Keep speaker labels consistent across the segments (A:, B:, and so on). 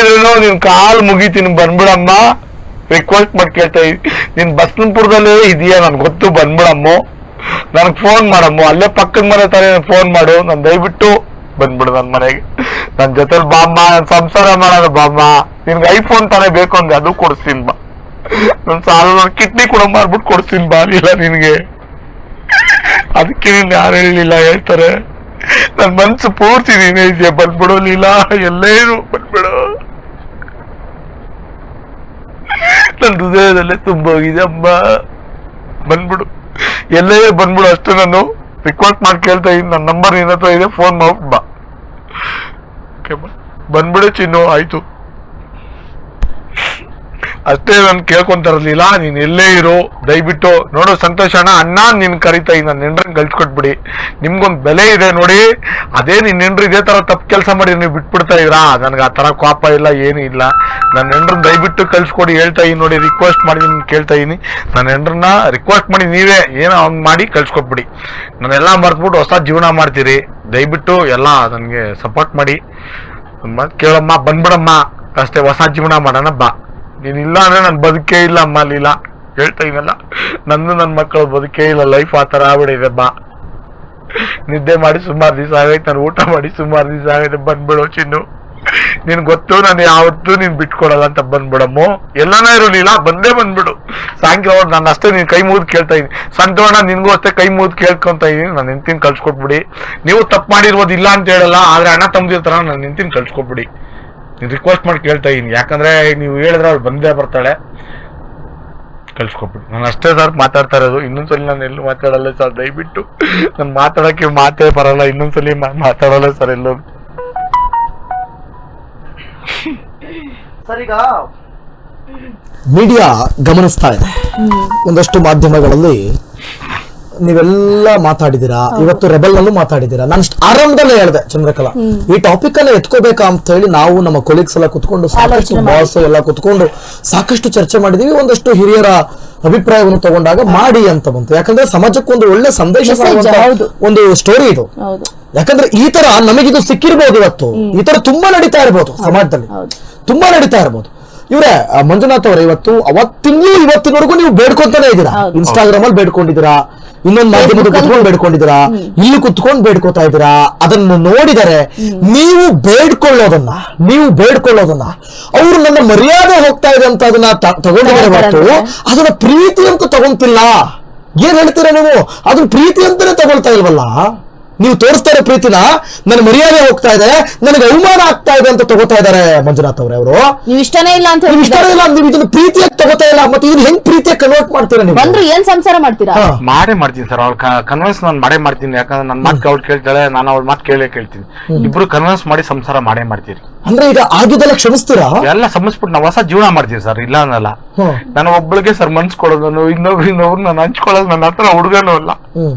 A: ಇದ್ರು ನಿನ್ ಕಾಲ್ ಮುಗಿತೀನಿ ಬಂದ್ಬಿಡಮ್ಮ. ರಿಕ್ವೆಸ್ಟ್ ಮಾಡಿ ಕೇಳ್ತಾ ನೀನ್ ಬಸ್ನಪುರದಲ್ಲೇ ಇದೆಯಾ ನನ್ ಗೊತ್ತು, ಬಂದ್ಬಿಡಮ್ಮ. ನನಗೆ ಫೋನ್ ಮಾಡಮ್ಮ. ಅಲ್ಲೇ ಪಕ್ಕದ ಮನೆ ತಾನೇ ಫೋನ್ ಮಾಡು. ನಾನು ದಯವಿಟ್ಟು ಬಂದ್ಬಿಡು ನನ್ ಮನೆಗೆ. ನನ್ ಜೊತೆಲಿ ಬಾಮ್ಮ, ನನ್ ಸಂಸಾರ ಮಾಡೋಣ ಬಾಮ್ಮ. ನಿನ್ಗೆ ಐಫೋನ್ ತಾನೇ ಬೇಕು ಅಂದ್ರೆ ಅದು ಕೊಡಿಸ್ತೀನಿ ಬಾ. ನನ್ ಸಾಲ ಕಿಡ್ನಿ ಕೂಡ ಮಾಡ್ಬಿಟ್ಟು ಕೊಡ್ತೀನಿ ಬಾ ಇಲ್ಲ ನಿನ್ಗೆ. ಅದಕ್ಕೆ ನೀನು ಯಾರು ಹೇಳಲಿಲ್ಲ ಹೇಳ್ತಾರೆ. ನನ್ ಮನ್ಸು ಪೂರ್ತಿ ನೀನೇ ಇದೆಯಾ? ಬಂದ್ಬಿಡೋ ಲೀಲಾ ಎಲ್ಲೇ ಇರು ಬಂದ್ಬಿಡು. ನನ್ ಹೃದಯದಲ್ಲೇ ತುಂಬ ಹೋಗಿದೆ ಅಮ್ಮ. ಬಂದ್ಬಿಡು. ಎಲ್ಲೇ ಬಂದ್ಬಿಡು ಅಷ್ಟೇ ನಾನು ರಿಕ್ವೆಸ್ಟ್ ಮಾಡಿ ಕೇಳ್ತಾ ಇದ್ದೀನಿ. ನನ್ನ ನಂಬರ್ ನಿನ್ನ ಹತ್ರ ಇದೆ ಫೋನ್ ಮಾಡ್ಬಿಟ್ಟು ಬಾ. ಬಂದ್ಬಿಡು ಚಿನ್ನು, ಆಯ್ತು. ಅಷ್ಟೇ ನಾನು ಕೇಳ್ಕೊಂತಿರಲಿಲ್ಲ, ನೀನ್ ಎಲ್ಲೇ ಇರು, ದಯವಿಟ್ಟು ನೋಡು ಸಂತೋಷ ಅಣ್ಣ ಅಣ್ಣ ನಿನ್ ಕರಿತಾ ಇದ್ದೀನಿ ನನ್ನ ಹೆಂಡ್ರನ್ ಕಳ್ಸ್ಕೊಟ್ಬಿಡಿ. ನಿಮ್ಗೊಂದು ಬೆಲೆ ಇದೆ ನೋಡಿ, ಅದೇ ನಿನ್ನ ಹೆಂಡ್ರು ಇದೇ ತರ ತಪ್ಪು ಕೆಲಸ ಮಾಡಿ ನೀವು ಬಿಟ್ಬಿಡ್ತಾ ಇದ್ರಾ ನನ್ಗೆ ಆ ತರ ಕೋಪ ಇಲ್ಲ, ಏನು ಇಲ್ಲ. ನನ್ನ ಹೆಂಡ್ರನ್ ದಯವಿಟ್ಟು ಕಳ್ಸ್ಕೊಡಿ, ಹೇಳ್ತಾ ಇನ್ ನೋಡಿ ರಿಕ್ವೆಸ್ಟ್ ಮಾಡಿ ನಿಮ್ಗೆ ಕೇಳ್ತಾ ಇದೀನಿ ನನ್ನ ಹೆಂಡ್ರನ್ನ ರಿಕ್ವೆಸ್ಟ್ ಮಾಡಿ ನೀವೇ, ಏನೋ ಅವ್ನು ಮಾಡಿ ಕಳ್ಸ್ಕೊಟ್ಬಿಡಿ. ನಾನೆಲ್ಲ ಮರ್ತ್ಬಿಟ್ಟು ಹೊಸ ಜೀವನ ಮಾಡ್ತೀರಿ. ದಯವಿಟ್ಟು ಎಲ್ಲ ನನಗೆ ಸಪೋರ್ಟ್ ಮಾಡಿ. ಕೇಳಮ್ಮ, ಬಂದ್ಬಿಡಮ್ಮ. ಅಷ್ಟೇ, ಹೊಸ ಜೀವನ ಮಾಡೋಣ, ಬಾ. ನೀನ್ ಇಲ್ಲ ಅಂದ್ರೆ ನನ್ ಬದುಕೇ ಇಲ್ಲ ಅಮ್ಮ ಲೀಲ. ಹೇಳ್ತಾ ಇದ್ದಲ್ಲ ನಂದು ನನ್ನ ಮಕ್ಕಳ ಬದುಕೇ ಇಲ್ಲ ಲೈಫ್ ಆ ತರ ಆಗ್ಬಿಡಿದೆ ಬಾ ನಿದ್ದೆ ಮಾಡಿ ಸುಮಾರು ದಿವಸ ಆಗೈತೆ ನಾನು ಊಟ ಮಾಡಿ ಸುಮಾರು ದಿವಸ ಆಗೈತೆ ಬಂದ್ಬಿಡು ಚಿನ್ನು. ನಿನ್ ಗೊತ್ತು, ನಾನು ಯಾವತ್ತೂ ನೀನ್ ಬಿಟ್ಕೊಡಲ್ಲ ಅಂತ ಬಂದ್ಬಿಡಮ್ಮು. ಎಲ್ಲಾನ ಇರಲಿಲ್ಲ ಬಂದೇ ಬಂದ್ಬಿಡು. ಸಾಯಂಕಾಲ ನಾನು ಅಷ್ಟೇ ನೀನ್ ಕೈ ಮುಗಿದು ಕೇಳ್ತಾ ಇದ್ದೀನಿ ಸಂತೋಣ ನಿನ್ಗೂ ಅಷ್ಟೇ ಕೈ ಮುಗಿದು ಕೇಳ್ಕೊಂತ ಇದೀನಿ. ನಾನು ನಿಂತಿನ ಕಳ್ಸ್ಕೊಟ್ಬಿಡಿ. ನೀವು ತಪ್ಪು ಮಾಡಿರ್ಬೋದು ಇಲ್ಲ ಅಂತ ಹೇಳಲ್ಲ, ಆದ್ರೆ ಅಣ್ಣ ತಮ್ಮದಿರ್ತಾರ ನಾನು ನಿಂತಿನ ಕಳ್ಸ್ಕೊಟ್ಬಿಡಿ. ರಿಕ್ವೆಸ್ಟ್ ಮಾಡಿ ಕೇಳ್ತಾ ಇದೀನಿ. ಯಾಕಂದ್ರೆ ನೀವು ಹೇಳಿದ್ರೆ ಅವ್ರು ಬಂದೇ ಬರ್ತಾಳೆ. ಕಳ್ಸ್ಕೊಬಿಟ್ಟು ನಾನು ಅಷ್ಟೇ ಸರ್ ಮಾತಾಡ್ತಾ ಇರೋದು. ಇನ್ನೊಂದ್ಸಲಿ ನಾನು ಎಲ್ಲೂ ಮಾತಾಡಲ್ಲ ಸರ್. ದಯವಿಟ್ಟು ನಾನು ಮಾತಾಡಕ್ಕೆ ಮಾತೇ ಬರಲ್ಲ. ಇನ್ನೊಂದ್ಸಲಿ ಮಾತಾಡಲ್ಲ ಸರ್ ಎಲ್ಲೂ
B: ಸರ್ ಈಗ
C: ಮೀಡಿಯಾ ಗಮನಿಸ್ತಾ ಇದೆ. ಒಂದಷ್ಟು ಮಾಧ್ಯಮಗಳಲ್ಲಿ ನೀವೆಲ್ಲ ಮಾತಾಡಿದಿರಾ? ಇವತ್ತು ರೆಬೆಲ್ ನಲ್ಲೂ ಮಾತಾಡಿದಿರಾ? ನಾನು ಆರಂಭದಲ್ಲೇ ಹೇಳಿದೆ ಚಂದ್ರಕಲಾ. ಈ ಟಾಪಿಕ್ ಅನ್ನ ಎತ್ಕೋಬೇಕಾ ಅಂತ ಹೇಳಿ ನಾವು ನಮ್ಮ ಕೊಲೀಗ್ಸ್ ಎಲ್ಲ ಕುತ್ಕೊಂಡು ಸಾಕಷ್ಟು. ಬಾಸ್ ಎಲ್ಲ ಕುತ್ಕೊಂಡು ಸಾಕಷ್ಟು ಚರ್ಚೆ ಮಾಡಿದೀವಿ. ಒಂದಷ್ಟು ಹಿರಿಯರ ಅಭಿಪ್ರಾಯವನ್ನು ತಗೊಂಡಾಗ ಮಾಡಿ ಅಂತ ಬಂತು. ಯಾಕಂದ್ರೆ ಸಮಾಜಕ್ಕೆ ಒಂದು ಒಳ್ಳೆ ಸಂದೇಶ ಒಂದು ಸ್ಟೋರಿ ಇದು. ಯಾಕಂದ್ರೆ ಈ ತರ ನಮಗಿದು ಸಿಕ್ಕಿರ್ಬೋದು ಇವತ್ತು. ಈ ತರ ತುಂಬಾ ನಡೀತಾ ಇರ್ಬೋದು ಸಮಾಜದಲ್ಲಿ. ತುಂಬಾ ನಡೀತಾ ಇರ್ಬೋದು. ಇವ್ರೆ ಮಂಜುನಾಥ್ ಅವ್ರ ಇವತ್ತು ಅವತ್ತಿಂಗ್ಲೂ ಇವತ್ತಿನವರೆಗೂ ನೀವು ಬೇಡ್ಕೊಂತಾನೆ ಇದ್ದೀರಾ? ಇನ್ಸ್ಟಾಗ್ರಾಮ್ ಅಲ್ಲಿ ಬೇಡ್ಕೊಂಡಿದ್ದೀರಾ? ಇನ್ನೊಂದು ಮಾಧ್ಯಮದ ಕುತ್ಕೊಂಡು ಬೇಡ್ಕೊಂಡಿದ್ದೀರಾ? ಇಲ್ಲಿ ಕುತ್ಕೊಂಡು ಬೇಡ್ಕೊತಾ ಇದ್ದೀರಾ? ಅದನ್ನು ನೋಡಿದರೆ ನೀವು ಬೇಡ್ಕೊಳ್ಳೋದನ್ನ ನೀವು ಬೇಡ್ಕೊಳ್ಳೋದನ್ನ ಅವರು ನನ್ನ ಮರ್ಯಾದೆ ಹೋಗ್ತಾ ಇದೆ ಅಂತ ಅದನ್ನ ತಗೊಂಡಿದ್ದಾರೆ ಹೊರತು ಅದನ್ನ ಪ್ರೀತಿ ಅಂತ ತಗೊಂತಿಲ್ಲ. ಏನ್ ಹೇಳ್ತೀರಾ ನೀವು? ಅದನ್ನ ಪ್ರೀತಿ ಅಂತಾನೆ ತಗೊಳ್ತಾ ಇಲ್ವಲ್ಲ? ನೀವು ತೋರಿಸ್ತಾ ಇರೋ ಪ್ರೀತಿನ ನನ್ನ ಮರ್ಯಾದೆ ಹೋಗ್ತಾ ಇದೆ ನನಗೆ ಅವಮಾನ ಆಗ್ತಾ ಇದೆ ಅಂತ ತಗೋತಾ ಇದ್ದಾರೆ ಮಂಜುನಾಥ್ ಅವರೇ ಅವರು.
D: ನೀವು ಇಷ್ಟನೇ ಇಲ್ಲ ಅಂತ
C: ನೀವು ಇಷ್ಟ ಇಲ್ಲ ನೀವು ಇದನ್ನ ಪ್ರೀತಿಯಾಗಿ ತಗೋತಾ ಇಲ್ಲ ಮತ್ತೆ ಇದನ್ನ ಹೆಂಗ್ ಪ್ರೀತಿಯಾಗಿ ಕನ್ವರ್ಟ್ ಮಾಡ್ತೀರಾ ನೀವು?
D: ಬಂದ್ರು ಏನ್ ಸಂಸಾರ ಮಾಡ್ತೀರಾ.
A: ಮಾಡೇ ಮಾಡ್ತೀನಿ ಸರ್ ಅವ್ಳ ಕನ್ವಿನ್ಸ್ ನಾನು ಮಾಡೇ ಮಾಡ್ತೀನಿ ಯಾಕಂದ್ರೆ ನನ್ನ ಮಾತು ಅವ್ಳು ಕೇಳ್ತಾಳೆ ನಾನು ಅವ್ಳ ಮಾತು ಕೇಳೇ ಕೇಳ್ತೀನಿ. ಇಬ್ರು ಕನ್ವಿನ್ಸ್ ಮಾಡಿ ಸಂಸಾರ ಮಾಡೇ ಮಾಡ್ತೀರಿ.
C: ಅಂದ್ರೆ ಈಗ ಆಗಿದ್ದೆಲ್ಲ ಕ್ಷಮಿಸ್ತೀರಾ?
A: ಎಲ್ಲ ಸಮಸ್ಬಿಟ್ಟು ನಾವು ಹೊಸ ಜೀವನ ಮಾಡ್ತೀವಿ ಸರ್ ಇಲ್ಲ ಅನ್ನಲ್ಲ.
C: ಹ್ಮ್.
A: ನಾನು ಒಬ್ಬಳಿಗೆ ಸರ್ ಮನ್ಸ್ ಕೊಡೋದು ನಾನು ಇನ್ನೊಬ್ರು ಇನ್ನೊಬ್ರು ನಾನು ಹಂಚ್ಕೊಳ್ಳೋದು ನನ್ನ ಹತ್ರ ಹುಡುಗನೂ ಅಲ್ಲ.
C: ಹ್ಮ್.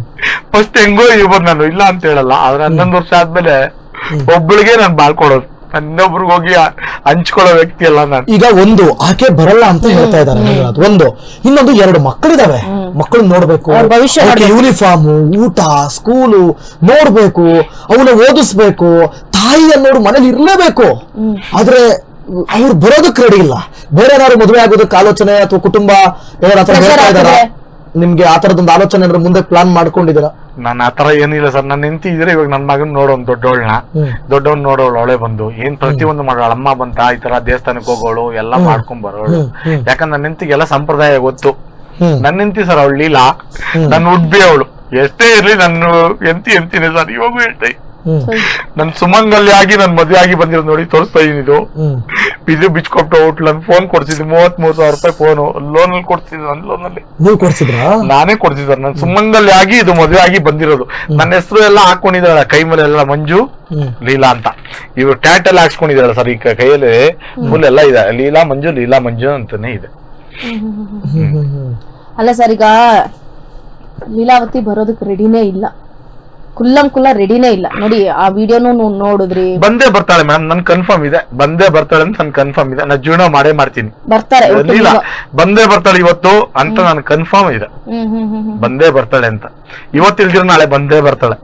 A: ಫಸ್ಟ್ ಹೆಂಗೋ ಇವ್ರು ನಾನು ಇಲ್ಲ ಅಂತ ಹೇಳಲ್ಲ ಆದ್ರೆ ಹನ್ನೊಂದು ವರ್ಷ ಆದ್ಮೇಲೆ ಒಬ್ಬಳಿಗೆ ನಾನು ಬಾಳ್ಕೊಡೋದು. ಇನ್ನೊಬ್ರಿಗೆ ಹೋಗಿ ಹಂಚ್ಕೊಳ್ಳೋ ವ್ಯಕ್ತಿ ಅಲ್ಲ ನಾನು.
C: ಈಗ ಒಂದು ಆಕೆ ಬರಲ್ಲ ಅಂತ ಹೇಳ್ತಾ ಇದ್ದಾರೆ ಮಂಜುನಾಥ್ ಒಂದು ಇನ್ನೊಂದು ಎರಡು ಮಕ್ಕಳಿದಾವೆ. ಮಕ್ಕಳು ನೋಡ್ಬೇಕು.
D: ಅವ್ರ ಭವಿಷ್ಯ ನೋಡ್ಬೇಕು.
C: ಯೂನಿಫಾರ್ಮ್ ಊಟ ಸ್ಕೂಲು ನೋಡ್ಬೇಕು ಅವನ ಓದಿಸ್ಬೇಕು ತಾಯಿ ಅನ್ನೋರು ಮನೇಲಿ ಇರ್ಲೇಬೇಕು. ಆದ್ರೆ ಅವ್ರು ಬರೋದಕ್ಕೆ ರೆಡಿ ಇಲ್ಲ. ಬೇರೆ ಏನಾದ್ರು ಮದುವೆ ಆಗೋದಕ್ಕೆ ಆಲೋಚನೆ ಅಥವಾ ಕುಟುಂಬ?
D: ಹಾಕಿದ್ರೆ?
C: ನಿಮ್ಗೆ ಆ ತರದೊಂದು ಆಲೋಚನೆ ಏನಾದ್ರು ಮುಂದೆ ಪ್ಲಾನ್ ಮಾಡ್ಕೊಂಡಿದ್ದೀರಾ?
A: ನಾನು ಆತರ ಏನಿಲ್ಲ ಸರ್. ನನ್ನ ನಿಂತಿ ಇದ್ರೆ ಇವಾಗ ನನ್ನ ಮಗನ್ ನೋಡೋನ್ ದೊಡ್ಡವಳನ್ನ. ದೊಡ್ಡವನ್ ನೋಡೋಳು ಅವಳೆ ಬಂದು. ಏನ್ ಪ್ರತಿಯೊಂದು ಮಾಡೋಳು ಅಮ್ಮ ಬಂತ ಈ ತರ ದೇವಸ್ಥಾನಕ್ಕೆ ಹೋಗೋಳು ಎಲ್ಲ ಮಾಡ್ಕೊಂಡ್ ಬರೋಳು. ಯಾಕಂದ್ರೆ ನನ್ನ ಹೆಂಡತಿಗೆಲ್ಲ ಸಂಪ್ರದಾಯ ಗೊತ್ತು. ನನ್ನ ಹೆಂಡತಿ ಸರ್ ಅವಳು ಲೀಲಾ. ನನ್ನ ಉಡ್ಬಿ ಅವಳು. ಎಷ್ಟೇ ಇರ್ಲಿ ನನ್ನ ಎಂತಿ ಎಂತಿನೇ ಸರ್. ಇವಾಗೂ ಹೇಳ್ತಾ ನನ್ ಸುಮಂಗಲ್ಯ ಆಗಿ ನನ್ ಮದ್ವೆ ಆಗಿ ಬಂದಿರೋದು ನೋಡಿ ತೋರಿಸ್ತಾ ಇದೀನಿ ಇದು.
C: ಬಿಜು
A: ಇದು ಬಿಚ್ಕೊಟ್ಟು ಹೋಟ್ಲ್ ನನ್ ಫೋನ್ ಕೊಡ್ಸಿದ್ವಿ ಮೂವತ್ ಮೂರ್ ಸಾವಿರ ರೂಪಾಯಿ ಫೋನ್ ಲೋನ್ ಅಲ್ಲಿ ಕೊಡ್ಸಿದ್ರು ನನ್ ಲೋನ್ ಅಲ್ಲಿ.
C: ನೀವು ಕೊಡ್ಸಿದ್ರಾ?
A: ನಾನೇ ಕೊಡ್ತಿದ್ದೆ ನನ್ ಸುಮಂಗಲ್ಯ ಆಗಿ ಇದು ಮದ್ವೆ ಆಗಿ ಬಂದಿರೋದು. ನನ್ನ ಹೆಸರು ಎಲ್ಲ ಹಾಕೊಂಡಿದ್ದಾಳೆ ಕೈ ಮೇಲೆ ಎಲ್ಲ ಮಂಜು ಲೀಲಾ ಅಂತ. ಇವ್ರು ಟ್ಯಾಟ್ ಎಲ್ಲ ಹಾಕ್ಸ್ಕೊಂಡಿದಾರ ಸರ್ ಈ ಕ- ಕೈಯಲ್ಲಿ ಫುಲ್ ಎಲ್ಲ ಇದೆ. ಲೀಲಾ ಮಂಜು ಲೀಲಾ ಮಂಜು ಅಂತಾನೆ ಇದೆ.
D: ಅಲ್ಲ ಸರ್ ಈಗ ಲೀಲಾವತಿ ಬರೋದಕ್ಕೆ ರೆಡಿನೇ ಇಲ್ಲ. ಕುಲ್ಲಂ ಕುಲ್ಲ ರೆಡಿನೇ ಇಲ್ಲ. ನೋಡಿ ಆ ವಿಡಿಯೋನು ನೋಡಿದ್ರಿ.
A: ಬಂದೇ ಬರ್ತಾಳೆ ಮೇಡಮ್ ನನ್ ಕನ್ಫರ್ಮ್ ಇದೆ. ಬಂದೇ ಬರ್ತಾಳೆ ಅಂತ ನನ್ ಕನ್ಫರ್ಮ್ ಇದೆ. ನಾ ಜೀವನ ಮಾಡೇ ಮಾಡ್ತೀನಿ.
D: ಬರ್ತಾರೆ ಇಲ್ಲ.
A: ಬಂದೇ ಬರ್ತಾಳೆ ಇವತ್ತು ಅಂತ ನನ್ ಕನ್ಫರ್ಮ್ ಇದೆ. ಬಂದೇ ಬರ್ತಾಳೆ ಅಂತ. ಇವತ್ತಿಲ್ದಿರ ನಾಳೆ ಬಂದೇ ಬರ್ತಾಳೆ.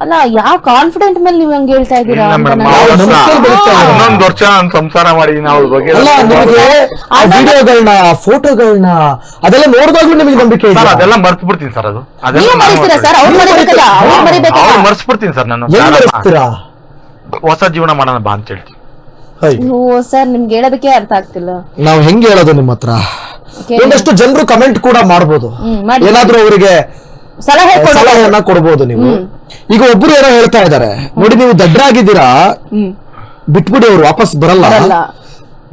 D: ಅಲ್ಲ ಯಾವ ಕಾನ್ಫಿಡೆಂಟ್ ಮೇಲೆ ನೀವು ಹಂಗೆ ಹೇಳ್ತಾ ಇದ್ದೀರಾ
A: ಇಲ್ಲ ಮೇಡಮ್
C: ಅವ್ರು.
A: ವರ್ಷ ನಾನು ಸಂಸಾರ ಮಾಡಿದೀನಿ ಅವಳ ಬಗ್ಗೆ
C: ಅಲ್ಲ ನಿಮಗೆ ಆ ವಿಡಿಯೋಗಳನ್ನ ಫೋಟೋಗಳನ್ನ ಅದೆಲ್ಲ ನೋಡಿದಾಗ್ಲೂ ನಿಮಗೆ ನಂಬಿಕೆ
A: ಸರ್ ಅದೆಲ್ಲ ಮರ್ತು ಬಿಡ್ತೀನಿ ಸರ್ ಅದು.
D: ನೀವು ಮರಿತೀರಾ ಸರ್? ಅವ್ರು ಮರಿಬೇಕಲ್ಲ ಅವ್ರು ಮರಿಬೇಕಲ್ಲ?
A: ಅವ್ರು ಮರ್ಸ್ಬಿಡ್ತೀನಿ ಸರ್ ನಾನು
C: ಹೆಂಗ್.
A: ಹೊಸ ಜೀವನ ಮಾಡೋಣ ಬಾ ಅಂತ ಹೇಳ್ತೀನಿ.
C: ಹೈ.
D: ಓ ಸರ್ ನಿಮ್ಗೆ ಹೇಳೋದಕ್ಕೆ ಅರ್ಥ ಆಗ್ತಿಲ್ಲ.
C: ನಾವು ಹೆಂಗ್ ಹೇಳೋದು ನಿಮ್ಮ ಹತ್ರ?
D: Okay.
C: ಒಂದಷ್ಟು ಜನರು ಕಮೆಂಟ್ ಕೂಡ ಮಾಡ್ಬೋದು.
D: ಹ್ಮ್, ಮಾಡಿ.
C: ಏನಾದ್ರೂ ಅವರಿಗೆ
D: ಸಲಹೆ
C: ಸಲಹೆಯನ್ನ ಕೊಡ್ಬೋದು. ನೀವು. ಈಗ ಒಬ್ರು ಏನೋ ಹೇಳ್ತಾ ಇದ್ದಾರೆ ನೋಡಿ ನೀವು ದಡ್ಡರಾಗಿದ್ದೀರಾ
D: ಹ್ಮ್.
C: ಬಿಟ್ಬಿಡಿ ಅವ್ರು ವಾಪಸ್ ಬರಲ್ಲ.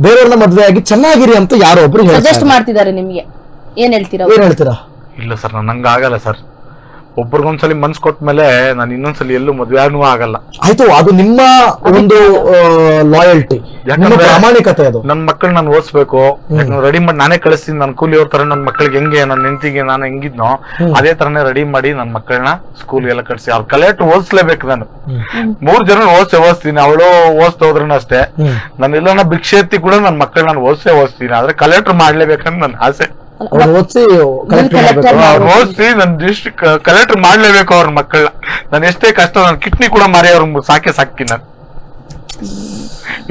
C: ಬೇರೆಯವ್ರನ್ನ ಮದ್ವೆ ಆಗಿ ಚೆನ್ನಾಗಿರಿ ಅಂತ ಯಾರೋ ಒಬ್ರು
D: ಸಜೆಸ್ಟ್ ಮಾಡ್ತಿದ್ದಾರೆ ನಿಮ್ಗೆ. ಏನ್ ಹೇಳ್ತೀರಾ
C: ಏನ್ ಹೇಳ್ತೀರಾ?
A: ಇಲ್ಲ ಸರ್ ನಂಗೆ ಆಗಲ್ಲ ಸರ್. ಒಬ್ರಿಗೊಂದ್ಸಲಿ ಮನ್ಸ್ ಕೊಟ್ಮೇಲೆ ನಾನು ಇನ್ನೊಂದ್ಸಲಿ ಎಲ್ಲೂ ಮದ್ವೆನೂ ಆಗಲ್ಲ.
C: ಆಯ್ತು ಅದು ನಿಮ್ಮ ಒಂದು ಲಾಯಲ್ಟಿ ನಿಮ್ಮ
A: ಯಾಕಂದ್ರೆ-
C: ಪ್ರಾಮಾಣಿಕತೆ ಅದು.
A: ನನ್ ಮಕ್ಕಳು ನಾನು ಓದಿಸ್ಬೇಕು. ರೆಡಿ ಮಾಡಿ ನಾನೇ ಕಳಿಸ್ತೀನಿ. ನನ್ನ ಕೂಲಿ ಅವ್ರ ತರ ನನ್ನ ಮಕ್ಕಳಿಗೆ ಹೆಂಗೆ ನನ್ನ ಹೆಂಡತಿಗೆ ನಾನು ಹೆಂಗಿದ್ನೋ ಅದೇ ತರನೇ ರೆಡಿ ಮಾಡಿ ನನ್ನ ಮಕ್ಕಳನ್ನ ಸ್ಕೂಲ್ ಎಲ್ಲ ಕಳ್ಸಿ. ಅವ್ರ ಕಲೆಕ್ಟ್ ಓದಿಸ್ಲೇಬೇಕು ನಾನು. ಮೂರ್ ಜನ ಓದಿಸೇ ಓದಿಸ್ತೀನಿ. ಅವಳು ಓದ್ತಾ ಹೋದ್ರೂ ಅಷ್ಟೇ.
C: ನನ್ನ
A: ನಾನು ಎಲ್ಲನ ಭಿಕ್ಷೆ ಎತ್ತಿ ಕೂಡ ನನ್ನ ಮಕ್ಕಳು ನಾನು ಓದಿಸೇ ಓದಿಸ್ತೀನಿ. ಆದ್ರೆ ಕಲೆಕ್ಟರ್ ಮಾಡ್ಲೇಬೇಕಂತ ನನ್ನ ಆಸೆ.
C: ಓದಿಸಿ
A: ಓದಿಸಿ ನನ್ನ ಡಿಸ್ಟ್ರಿಕ್ಟ್ ಕಲೆಕ್ಟರ್ ಮಾಡ್ಲೇಬೇಕು ಅವ್ರ ಮಕ್ಕಳನ್ನ. ನಾನು ಎಷ್ಟೇ ಕಷ್ಟ ನನ್ನ ಕಿಡ್ನಿ ಕೂಡ ಮಾರಿ ಅವ್ರ ಸಾಕೆ ಸಾಕ್ತೀನಿ ನಾನು.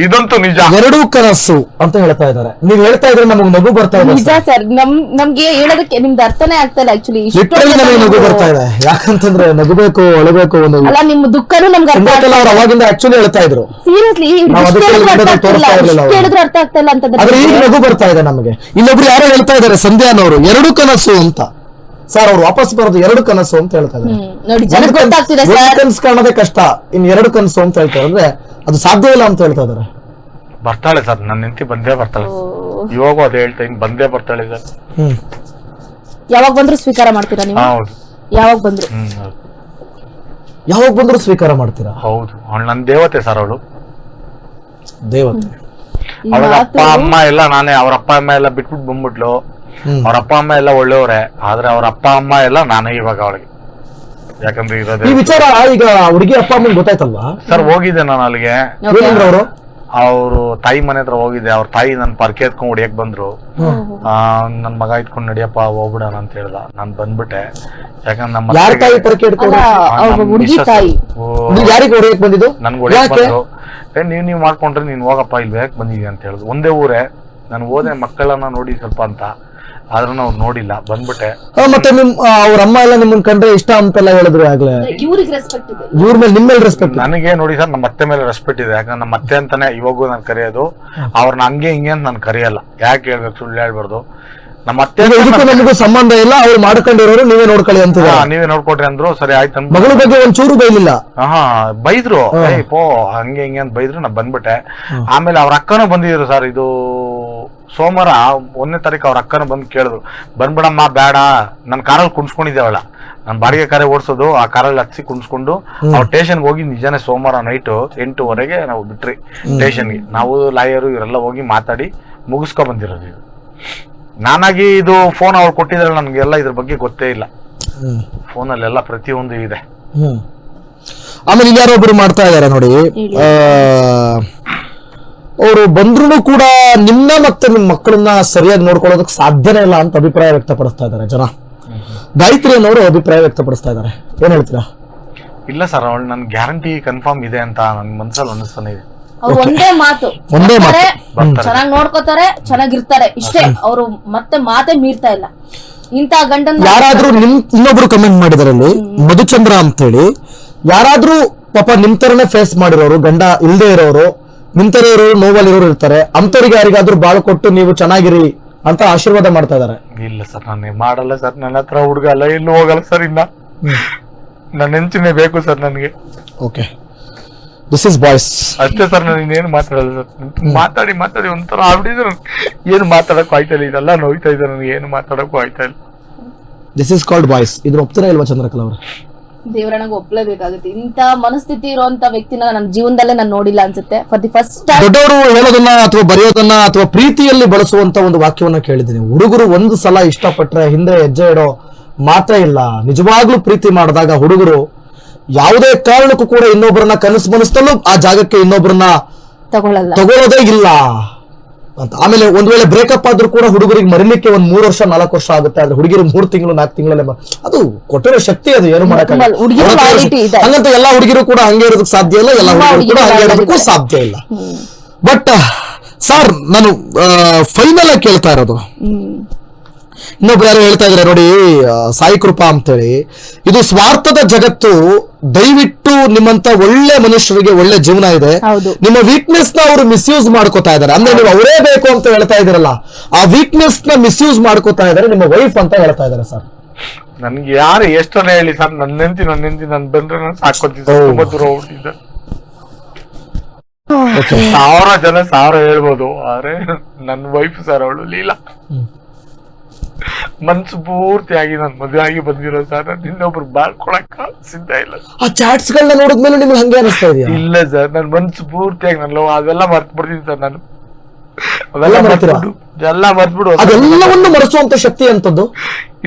A: ಇದಂತೂ ನಿಜ.
C: ಎರಡೂ ಕನಸು ಅಂತ ಹೇಳ್ತಾ ಇದ್ದಾರೆ. ನೀವ್ ಹೇಳ್ತಾ ಇದ್ರೆ ನಮಗೆ ನಗು ಬರ್ತಾ ಇದೆ
D: ನಿಜ ಸರ್. ನಮ್ ನಮ್ಗೆ ಹೇಳೋದಕ್ಕೆ ನಿಮ್ದು ಅರ್ಥನೇ ಆಗ್ತಾ ಇಲ್ಲ ಆಕ್ಚುಲಿ
C: ಲಿಟ್ರಲಿ ನಮಗೆ ನಗು ಬರ್ತಾ ಇದೆ. ಯಾಕಂತಂದ್ರೆ ನಗಬೇಕು ಅಳಬೇಕು ಒಂದು
D: ಅಲ್ಲ ನಿಮ್ ದುಃಖನೂ ನಮ್ಗೆ ಅರ್ಥ
C: ಚಂದ್ರಕಲಾ ಅವ್ರು ಅವಾಗಿಂದ ಆಕ್ಚುಲಿ ಹೇಳ್ತಾ ಇದ್ರು.
D: ಸೀರಿಯಸ್ಲಿ ಆಗ್ತಿಲ್ಲ. ಹೇಳಿದ್ರು ಅರ್ಥ ಆಗ್ತಾ ಇಲ್ಲ
C: ಆದ್ರೆ ಈಗ ನಗು ಬರ್ತಾ ಇದೆ ನಮಗೆ. ಇಲ್ಲೊಬ್ರು ಯಾರೋ ಹೇಳ್ತಾ ಇದ್ದಾರೆ ಸಂಧ್ಯಾನವರು ಎರಡು ಕನಸು ಅಂತ. ಸರ್ ಅವ್ರು ವಾಪಸ್ ಬರೋದು ಎರಡು ಕನಸು ಅಂತ ಹೇಳ್ತಾ ಇದ್ದಾರೆ.
D: ಹ್ಮ್ ನೋಡಿ ಜನಕ್ಕೆ ಗೊತ್ತಾಗ್ತಿದೆ
C: ಒಂದು
D: ಸರ್
C: ಕನಸು ಕಾಣೋದೇ ಕಷ್ಟ. ಇನ್ ಎರಡು ಕನಸು ಅಂತ ಹೇಳ್ತಾರೆ ಅಂದ್ರೆ ಅದು ಸಾಧ್ಯ ಇಲ್ಲ ಅಂತ ಹೇಳ್ತಾ ಇದ್ದಾರೆ.
A: ಬರ್ತಾಳೆ ಸರ್ ನನ್ನ ಹೆಂಡತಿ ಬಂದೇ ಬರ್ತಾಳೆ. ಇವಾಗೂ ಅದೇ ಹೇಳ್ತಾ ಇನ್ ಬಂದೇ ಬರ್ತಾಳೆ ಸರ್.
C: ಹ್ಮ್.
D: ಯಾವಾಗ ಬಂದ್ರು ಸ್ವೀಕಾರ ಮಾಡ್ತೀರಾ ನೀವು?
A: ಹೌದು.
D: ಯಾವಾಗ ಬಂದ್ರು?
A: ಹ್ಮ್ ಹೌದು.
C: ಯಾವಾಗ ಬಂದ್ರು ಸ್ವೀಕಾರ ಮಾಡ್ತೀರಾ?
A: ಹೌದು. ಅವಳು ನನ್ನ ದೇವತೆ ಸರ್ ಅವಳು.
C: ದೇವತೆ.
D: ಈ
A: ಅವಳ
D: ಮಾತು
A: ಅಪ್ಪ ಅಮ್ಮ ಎಲ್ಲ ನಾನೇ. ಅವ್ರ ಅಪ್ಪ ಅಮ್ಮ ಎಲ್ಲ ಬಿಟ್ಬಿಟ್ಟು ಬಂದ್ಬಿಟ್ಲು.
C: ಹ್ಮ್.
A: ಅವ್ರ ಅಪ್ಪ ಅಮ್ಮ ಎಲ್ಲ ಒಳ್ಳೆಯವರೇ. ಆದ್ರೆ ಅವ್ರ ಅಪ್ಪ ಅಮ್ಮ ಎಲ್ಲ ನಾನೇ ಇವಾಗ ಅವಳಿಗೆ. ಯಾಕಂದ್ರೆ
C: ಈ ವಿಚಾರ ಈಗ ಹುಡುಗಿ ಅಪ್ಪ ಅಮ್ಮನ್ ಗೊತ್ತಾಯ್ತಲ್ವಾ?
A: ಸರ್ ಹೋಗಿದ್ದೆ ನಾನು ಅಲ್ಲಿಗೆ.
C: ಏನಂದ್ರ ಅವರು?
A: ಅವರು ತಾಯಿ ಮನೆ ಹತ್ರ ಹೋಗಿದ್ದೆ. ಅವ್ರ ತಾಯಿ ನನ್ ಪರ್ಕೆ ಎತ್ಕೊಂಡ್ ಹೊಡಿಯಕ್ ಬಂದ್ರು. ಆ, ನನ್ ಮಗ ಇಟ್ಕೊಂಡ್ ನಡಿಯಪ್ಪ ಹೋಗ್ಬಿಡೋಣ ಅಂತ ಹೇಳ್ದ. ನಾನ್ ಬಂದ್ಬಿಟ್ಟೆ. ಯಾಕಂದ್ರೆ ನಮ್ಮ
C: ಯಾರ
A: ಅತ್ತೆಗೆ-
C: ತಾಯಿ ಪರಕೆ ಇಟ್ಕೊಂಡು
D: ಅಲ್ಲ
A: ಆ,
D: ಅವ್ರ
A: ನಮ್
D: ಹುಡುಗಿ
A: ಮಿಸ್ಸಸ್
D: ತಾಯಿ.
A: ಓ,
C: ನೀವು ಯಾರಿಗೆ ಹೊಡೆಯಕ್ ಬಂದಿದ್ದು?
A: ನನ್ಗೆ ಹೊಡಿಯಕ್
C: ಯಾಕೆ?
A: ಬಂದ್ರು. ಏ ನೀವ್ ನೀವ್ ಮಾಡ್ಕೊಂಡ್ರೆ ನೀನ್ ಹೋಗಪ್ಪ ಇಲ್ಲಿ ಯಾಕೆ ಬಂದಿದ್ಯಾ ಅಂತ ಹೇಳಿದ್ರು ಒಂದೇ ಊರೇ. ನಾನು ಹೋದೆ ಮಕ್ಕಳನ್ನ ನೋಡಿ ಸ್ವಲ್ಪ ಅಂತ. ಆದ್ರೂ ಅವ್ರು ನೋಡಿಲ್ಲ ಬಂದ್ಬಿಟ್ಟೆ.
C: ಆ, ಮತ್ತೆ ನಿಮ್ ಆ, ಅವ್ರ ಅಮ್ಮ ಎಲ್ಲ ನಿಮ್ಮನ್ ಕಂಡ್ರೆ ಇಷ್ಟ ಅಂತೆಲ್ಲ ಹೇಳಿದ್ರು ಆಗ್ಲೇ.
D: ಇವ್ರಿಗೆ ರೆಸ್ಪೆಕ್ಟ್ ಇದೆ.
C: ಇವ್ರ ಮೇಲೆ ನಿಮ್ಮ ಮೇಲೆ ರೆಸ್ಪೆಕ್ಟ್
A: ನನಗೆ ನೋಡಿ ಸರ್ ನಮ್ಮ ಅತ್ತೆ ಮೇಲೆ ರೆಸ್ಪೆಕ್ಟ್ ಇದೆ. ಯಾಕಂದ್ರೆ ನಮ್ಮ ಅತ್ತೆ ಅಂತಾನೆ ಇವಾಗೂ ನಾನು ಕರೆಯೋದು. ಅವ್ರನ್ನ ಹಂಗೆ ಹಿಂಗೆ ಅಂತ ನಾನು ಕರೆಯಲ್ಲ. ಯಾಕೆ ಹೇಳ್ಬೇಕು ಸುಳ್ಳು ಹೇಳ್ಬಾರ್ದು. ನಮ್ಮ ಅತ್ತೆ
C: ಈಗ ಇದಕ್ಕೂ ನಮಗೂ ಸಂಬಂಧ ಇಲ್ಲ ಅವ್ರು ಮಾಡ್ಕೊಂಡಿರೋರು ನೀವೇ ನೋಡ್ಕೊಳ್ಳಿ ಅಂತ
A: ಹಾ, ನೀವೇ ನೋಡ್ಕೊಟ್ರಿ ಅಂದ್ರು ಸರಿ ಆಯ್ತು ಅಂದ್ಬಿಟ್ಟು.
C: ಮಗಳ ಬಗ್ಗೆ ಒಂದ್ ಚೂರು ಬೈಲಿಲ್ಲ.
A: ಹಾ ಬೈದ್ರು. ಏಯ್ ಪೋ ಹಂಗೆ ಹಿಂಗೆ ಅಂತ ಬೈದ್ರು ನಾ ಬಂದ್ಬಿಟ್ಟೆ. ಆಮೇಲೆ ಅವ್ರ ಅಕ್ಕನೂ ಬಂದಿದ್ರು ಸರ್ ಇದು ಸೋಮವಾರ ಒಂದನೇ ತಾರೀಕು ಅವ್ರ ಅಕ್ಕನ ಬಂದು ಕೇಳಿದ್ರು ಬಂದ್ಬಿಡಮ್ಮ ಬೇಡ ನನ್ನ ಕಾರಲ್ಲಿ ಕುಣಿಸ್ಕೊಂಡಿದ್ದೆ ಅವಳ ನಾನು ಬಾಡಿಗೆ ಕಾರೇ ಓಡಿಸೋದು ಆ ಕಾರಲ್ಲಿ ಹತ್ಸಿ ಕುಣಿಸ್ಕೊಂಡು ನಾವು ಸ್ಟೇಷನ್ಗೆ ಹೋಗಿ ನಿಜಾನೇ ಸೋಮವಾರ ನೈಟು ಎಂಟುವರೆಗೆ ನಾವು ಬಿಟ್ರಿ ಸ್ಟೇಷನ್ಗೆ ನಾವು ಲಾಯರು ಇವರೆಲ್ಲ ಹೋಗಿ ಮಾತಾಡಿ ಮುಗಿಸ್ಕೊ ಬಂದಿರೋದು ಇದು. ನಾನಾಗಿ ಇದು ಫೋನ್ ಅವ್ರು ಕೊಟ್ಟಿದ್ರೆ ನನ್ಗೆಲ್ಲ ಇದ್ರ ಬಗ್ಗೆ ಗೊತ್ತೇ ಇಲ್ಲ. ಫೋನಲ್ಲೆಲ್ಲ ಪ್ರತಿಯೊಂದು ಇದೆ.
C: ಆಮೇಲೆ ಇಲ್ಲಿ ಯಾರೋ ಒಬ್ರು ಮಾಡ್ತಾ ಇದಾರೆ ನೋಡಿ ಅವರು ಬಂದ್ರು ಕೂಡ ನಿನ್ನ ಮತ್ತೆ ನಿಮ್ಮ ಮಕ್ಕಳನ್ನ ಸರಿಯಾಗಿ ನೋಡ್ಕೊಳ್ಳೋದಕ್ಕೆ ಸಾಧ್ಯನೇ ಇಲ್ಲ ಅಂತ ಅಭಿಪ್ರಾಯ ವ್ಯಕ್ತಪಡಿಸ್ತಾ ಇದ್ದಾರೆ ಜನ. ಗಾಯತ್ರಿ ಅನ್ನೋರು ಅಭಿಪ್ರಾಯ ವ್ಯಕ್ತಪಡಿಸ್ತಾ ಇದ್ದಾರೆ. ಏನ್ ಹೇಳ್ತೀರಾ?
A: ಇಲ್ಲ ಸರ್ ಅವಳು ನನ್ ಗ್ಯಾರಂಟಿ ಕನ್ಫರ್ಮ್ ಇದೆ ಅಂತ ನನ್ ಮನ್ಸಲ್ಲಿ ಅನಿಸ್ತಾನೆ ಇದೆ.
D: ಅವ್ರು ಒಂದೇ ಮಾತು.
C: ಒಂದೇ ಮಾತು.
D: ಬರ್ತಾರೆ, ಚೆನ್ನಾಗ್ ನೋಡ್ಕೋತಾರೆ ಚೆನ್ನಾಗಿರ್ತಾರೆ. ಇಷ್ಟೇ ಅವರು ಮತ್ತೆ ಮಾತೆ ಮೀರ್ತಾ ಇಲ್ಲ. ಇಂತ ಗಂಡನ್
C: ಯಾರಾದ್ರೂ ನಿಮ್ ಇನ್ನೊಬ್ರು ಕಮೆಂಟ್ ಮಾಡಿದಾರೆ ಅಲ್ಲಿ ಮಧುಚಂದ್ರ ಅಂತೇಳಿ ಯಾರಾದ್ರೂ ಪಾಪ ನಿಮ್ ತರನೇ ಫೇಸ್ ಮಾಡಿರೋರು ಗಂಡ ಇಲ್ದೇ ಇರೋರು ನಿಮ್ ನೋವಲ್ಲಿ ಇರೋರು ನೋವಲ್ಲಿರೋರು ಇರ್ತಾರೆ. ಅಂತವ್ರಿಗೆ ಯಾರಿಗಾದ್ರೂ ಬಾಳು ಕೊಟ್ಟು ನೀವು ಚೆನ್ನಾಗಿರಿ ಅಂತ ಆಶೀರ್ವಾದ ಮಾಡ್ತಾ ಇದಾರೆ
A: ಇಲ್ಲ ಸರ್ ನಾನು ಮಾಡಲ್ಲ ಸರ್. ನನ್ನ ಹತ್ರ ಹುಡುಗ ಅಲ್ಲ ಎಲ್ಲೂ ಹೋಗಲ್ಲ ಸರ್ ಇಲ್ಲ ನನ್ನ ಹೆಂಚಿನೇ ಬೇಕು ಸರ್ ನನಗೆ.
C: ಓಕೆ. ದಿಸ್ ಇಸ್ ಬಾಯ್ಸ್
A: ಅಷ್ಟೇ ಸರ್ ನಾನು ಇನ್ನೇನು ಮಾತಾಡಲ್ಲ ಸರ್. ಮಾತಾಡಿ ಮಾತಾಡಿ ಒಂಥರ ಆಗ್ಬಿಟ್ಟಿದ್ರು ಏನು ಮಾತಾಡಕ್ಕೂ ಆಯ್ತಾ ಇಲ್ಲ ಇದೆಲ್ಲ ನೋಯ್ತಾ ಇದ್ದಾರೆ ನನಗೆ ಏನು ಮಾತಾಡಕ್ಕೂ ಆಯ್ತಾ ಇಲ್ಲ.
C: ದಿಸ್ ಇಸ್ ಕಾಲ್ಡ್ ಬಾಯ್ಸ್ ಇದ್ರ ಒಪ್ತೀರಾ ಇಲ್ವಾ ಚಂದ್ರಕಲಾ ಅವರು?
D: ದೇವರನಾಗ ಒಪ್ಲೇಬೇಕಾಗುತ್ತೆ. ಇಂತ ಮನಸ್ಥಿತಿ ಇರುವಂತ ವ್ಯಕ್ತಿನ ನನ್ನ ಜೀವನದಲ್ಲೇ ನಾನು ನೋಡಿಲ್ಲ ಅನ್ಸುತ್ತೆ. ಫಾರ್ ದಿ ಫಸ್ಟ್ ಟೈಮ್
C: ದೊಡ್ಡವರು ಹೇಳೋದನ್ನ ಅಥವಾ ಬರೆಯೋದನ್ನ ಅಥವಾ ಪ್ರೀತಿಯಲ್ಲಿ ಬಳಸುವಂತ ಒಂದು ವಾಕ್ಯವನ್ನ ಕೇಳಿದ್ದೀನಿ. ಹುಡುಗರು ಒಂದು ಸಲ ಇಷ್ಟಪಟ್ಟರೆ ಹಿಂದೆ ಹೆಜ್ಜೆ ಇಡೋ ಮಾತ್ರ ಇಲ್ಲ. ನಿಜವಾಗ್ಲೂ ಪ್ರೀತಿ ಮಾಡಿದಾಗ ಹುಡುಗರು ಯಾವುದೇ ಕಾರಣಕ್ಕೂ ಕೂಡ ಇನ್ನೊಬ್ಬರನ್ನ ಕನಸು ಮನಸ್ಸಲ್ಲೂ ಆ ಜಾಗಕ್ಕೆ ಇನ್ನೊಬ್ಬರನ್ನ
D: ತಗೊಳ್ಳಲ್ಲ.
C: ತಗೊಳ್ಳೋದೇ ಇಲ್ಲ. ಅಂತ. ಆಮೇಲೆ ಒಂದ್ ವೇಳೆ ಬ್ರೇಕಪ್ ಆದ್ರೂ ಕೂಡ ಹುಡುಗರಿಗೆ ಮರಿಲಿಕ್ಕೆ ಒಂದ್ ಮೂರ್ ವರ್ಷ ನಾಲ್ಕು ವರ್ಷ ಆಗುತ್ತೆ. ಆದ್ರೆ ಹುಡುಗಿರು ಮೂರ್ ತಿಂಗಳು ನಾಲ್ಕು ತಿಂಗಳಲ್ಲೇ ಅದು ಕೊಟ್ಟಿರೋ ಶಕ್ತಿ ಅದು ಏನು ಮಾಡಕ್ಕಾಗಲ್ಲ. ಹಂಗಂತ ಎಲ್ಲಾ ಹುಡುಗಿರು ಕೂಡ ಹಂಗೆ ಇರೋದಕ್ಕೆ ಸಾಧ್ಯ ಇಲ್ಲ ಎಲ್ಲ ಹುಡುಗರು ಕೂಡ ಹಂಗೆ ಇರೋದಕ್ಕೂ ಸಾಧ್ಯ ಇಲ್ಲ. ಬಟ್ ಸರ್ ನಾನು ಫೈನಲ್ ಆಗಿ ಕೇಳ್ತಾ ಇರೋದು. ಇನ್ನೊಬ್ರು ಯಾರು ಹೇಳ್ತಾ ಇದಾರೆ ನೋಡಿ ಸಾಯಿ ಕೃಪಾ ಅಂತೇಳಿ. ಇದು ಸ್ವಾರ್ಥದ ಜಗತ್ತು ದಯವಿಟ್ಟು ನಿಮ್ಮಂತ ಒಳ್ಳೆ ಮನುಷ್ಯರಿಗೆ ಒಳ್ಳೆ ಜೀವನ ಇದೆ. ನಿಮ್ಮ ವೀಕ್ನೆಸ್ನ ಅವರು ಮಿಸ್ಯೂಸ್ ಮಾಡ್ಕೋತಾ ಇದಾರೆ ಅಂದ್ರೆ ನೀವು ಅವರೇ ಬೇಕು ಅಂತ ಹೇಳ್ತಾ ಇದಾರಲ್ಲ ಆ ವೀಕ್ನೆಸ್ನ ಮಿಸ್ಯೂಸ್ ಮಾಡ್ಕೋತಾ ಇದಾರೆ ನಿಮ್ಮ ವೈಫ್ ಅಂತ ಹೇಳ್ತಾ ಇದಾರೆ ಸರ್.
A: ನನ್ಗೆ ಯಾರು ಎಷ್ಟನ್ನ ಹೇಳಿ ಸರ್ ನನ್ನ ಹೆಂಡತಿ ನನ್ನ ಹೆಂಡತಿ ನನ್ನ ಬಂದ್ರೆ ನಾನು ಸಾಕೋತಿದ್ದೆ. ತುಂಬಾ ದೂರ ಹೋಗ್ತಿದ್ದೆ ಸಾವಿರ ಜನ ಸಾವಿರ ಹೇಳ್ಬೋದು ಆದ್ರೆ ನನ್ನ ವೈಫ್ ಸರ್ ಅವಳು ಲೀಲಾ. ಮನ್ಸು ಪೂರ್ತಿಯಾಗಿ ನನ್ ಮದುವೆ ಆಗಿ ಬಂದಿರೋ ಸರ್ ನಾನು ಇನ್ನೊಬ್ರು ಬಾಳ್ಕೊಳಕ್ ಸಿದ್ಧ ಇಲ್ಲ.
C: ಆ ಚಾಟ್ಸ್ ಗಳನ್ನ ನೋಡಿದ್ಮೇಲೆ ನಿಮ್ಗೆ ಹಂಗೆ ಅನಿಸ್ತಾ ಇದೆಯಾ?
A: ಇಲ್ಲ ಸರ್ ನನ್ ಮನ್ಸು ಪೂರ್ತಿಯಾಗಿ ನಾನು ಅದೆಲ್ಲ ಮರ್ತು ಬಿಡ್ತೀನಿ ಸರ್ ನಾನು. ಅವೆಲ್ಲ
C: ಮರ್ತೀರಾ?
A: ಎಲ್ಲ ಮರ್ತ್ಬಿಡು.
C: ಅದೆಲ್ಲವನ್ನು ಮರೆಸುವಂತ ಶಕ್ತಿ ಅಂತದ್ದು